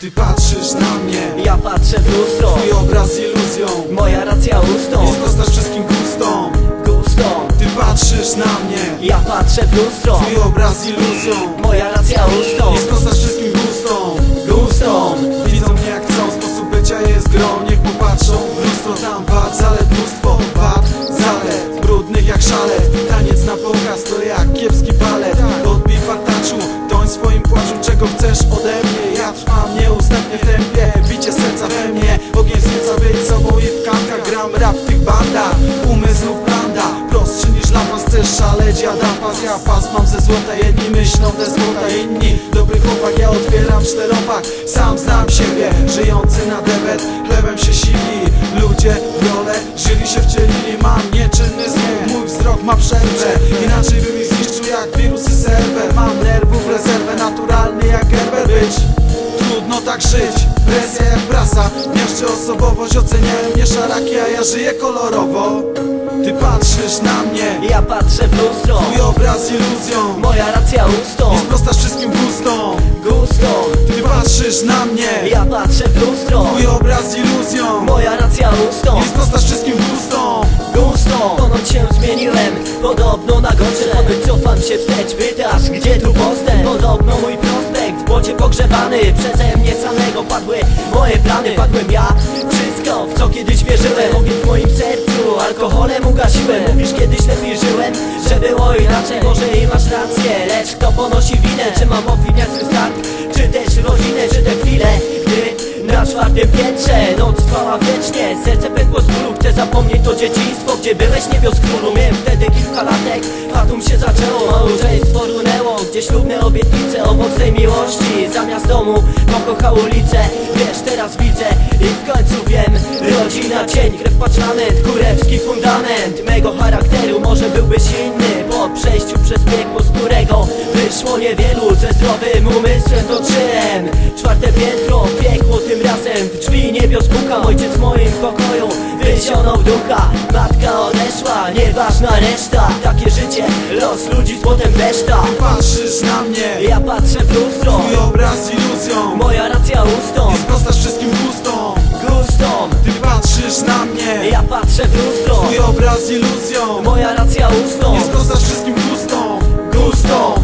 Ty patrzysz na mnie. Ja patrzę w lustro. Twój obraz iluzją. Moja racja ustą. Nie sprostasz wszystkim gustom Gustą. Ty patrzysz na mnie. Ja patrzę w lustro. Twój obraz iluzją w tempie Bicie serca we mnie, ogień zwieca być sobą i w kankach Gram rap w tych bandach, umysłów blanda Prostszy niż lampa, chcesz szaleć, ja dam pas Ja pas mam ze złota, jedni myślą te złota Inni, dobry chłopak, ja otwieram czteropak. Sam znam siebie, żyjący na debet Chlebem się sili, ludzie w rolę Żyli się wcielili, mam nieczynny zmysł Mój wzrok ma przerwę, inaczej bym ich zniszczył jak wirusy serwer Tak żyć, presja jak prasa Mieszczę osobowość, oceniają mnie szaraki A ja żyję kolorowo. Ty patrzysz na mnie. Ja patrzę w lustro. Twój obraz iluzją. Moja racja ustą. Nie sprostasz wszystkim gustom Gustą. Ty patrzysz na mnie. Ja patrzę w lustro. Twój obraz iluzją. Moja racja ustą. Nie sprostasz wszystkim gustom Gustą. Ponoć się zmieniłem. Podobno na gorsze Ponoć cofam się wstecz. Pytasz gdzie tu postęp? Podobno mój prospekt W błocie pogrzebany. Przeze kiedyś wierzyłem Ogień w moim sercu Alkoholem ugasiłem. Mówisz kiedyś lepiej żyłem Że było inaczej Może i masz rację Lecz kto ponosi winę? Czy mam obwiniać swój start Czy też rodzinę Czy te chwile Gdy na czwartym piętrze noc trwała wiecznie? Serce pękło z bólu, chcę zapomnieć to dzieciństwo Gdzie byłeś niebios królu, miałem wtedy kilka latek. Fatum się zaczęło, małżeństwo runęło Gdzie ślubne obietnice owocnej miłości. Zamiast domu pokochał ulicę Wiesz, teraz widzę wyszło niewielu Ze zdrowym umysłem dotrzymałem Czwarte piętro, piekło tym razem. W drzwi niebios pukam Ojciec w moim pokoju wyzionął ducha Matka odeszła, nieważna reszta. Takie życie, los ludzi złotem reszta. Ty patrzysz na mnie Ja patrzę w lustro. Twój obraz iluzją. Moja racja ustą. Nie sprostasz wszystkim gustom. Gustą Ty patrzysz na mnie. Ja patrzę w lustro. Twój obraz iluzją. Moja racja ustą. Nie sprostasz wszystkim gustom. Gustą